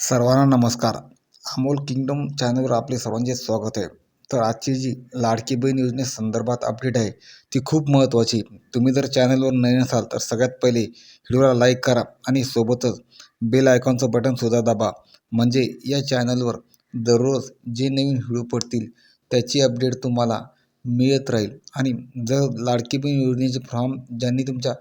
सर्वांना नमस्कार. अमोल किंगडम चॅनलवर आपले सर्वांचे स्वागत आहे. तर आजची जी लाडकी बहीण योजनेसंदर्भात अपडेट आहे ती खूप महत्त्वाची. तुम्ही जर चॅनलवर नवीन असाल तर सगळ्यात पहिले व्हिडिओला लाईक करा आणि सोबतच बेल आयकॉनचं बटनसुद्धा दाबा. म्हणजे या चॅनलवर दररोज जे नवीन व्हिडिओ पडतील त्याची अपडेट तुम्हाला मिळत राहील. आणि जर लाडकी बहीण योजनेचे फॉर्म ज्यांनी तुमच्या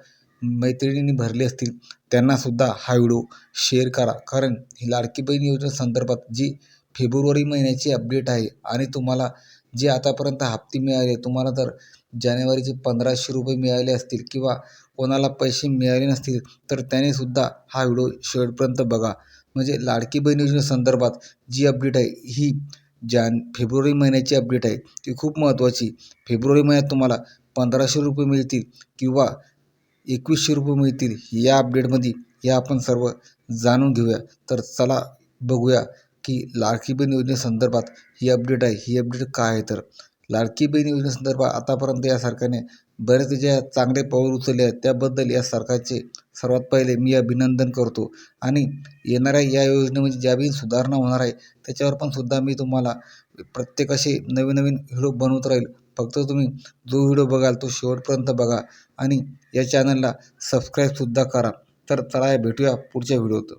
मैत्रिणींनी भरले असतील त्यांनासुद्धा हा व्हिडिओ शेअर करा. कारण ही लाडकी बहीण योजनेसंदर्भात जी फेब्रुवारी महिन्याची अपडेट आहे आणि तुम्हाला जे आतापर्यंत हप्ते मिळाले तुम्हाला जर जानेवारीचे पंधराशे रुपये मिळाले असतील किंवा कोणाला पैसे मिळाले नसतील तर त्यानेसुद्धा हा व्हिडिओ शेवटपर्यंत बघा. म्हणजे लाडकी बहीण योजनेसंदर्भात जी अपडेट आहे ही जान फेब्रुवारी महिन्याची अपडेट आहे. ती खूप महत्त्वाची. फेब्रुवारी महिन्यात तुम्हाला पंधराशे रुपये मिळतील किंवा एकवीसशे रुपये मिळतील या अपडेटमध्ये या आपण सर्व जाणून घेऊया. तर चला बघूया की लाडकी बहीण योजनेसंदर्भात ही अपडेट आहे. ही अपडेट काय आहे तर? लाडकी बहीण योजनेसंदर्भात आतापर्यंत या सरकारने बरेच ज्या चांगले पाऊल उचलले आहेत त्याबद्दल या सरकारचे सर्वात पहिले मी अभिनंदन करतो. आणि येणाऱ्या या योजनेमध्ये ज्या बी सुधारणा होणार आहे त्याच्यावर पण सुद्धा मी तुम्हाला प्रत्येक असे नवीन नवीन व्हिडिओ बनवत राहील. फक्त तुम्ही जो व्हिडिओ बघाल तो शेवटपर्यंत बघा आणि या चॅनलला सबस्क्राईबसुद्धा करा. तर चला भेटूया पुढच्या व्हिडिओत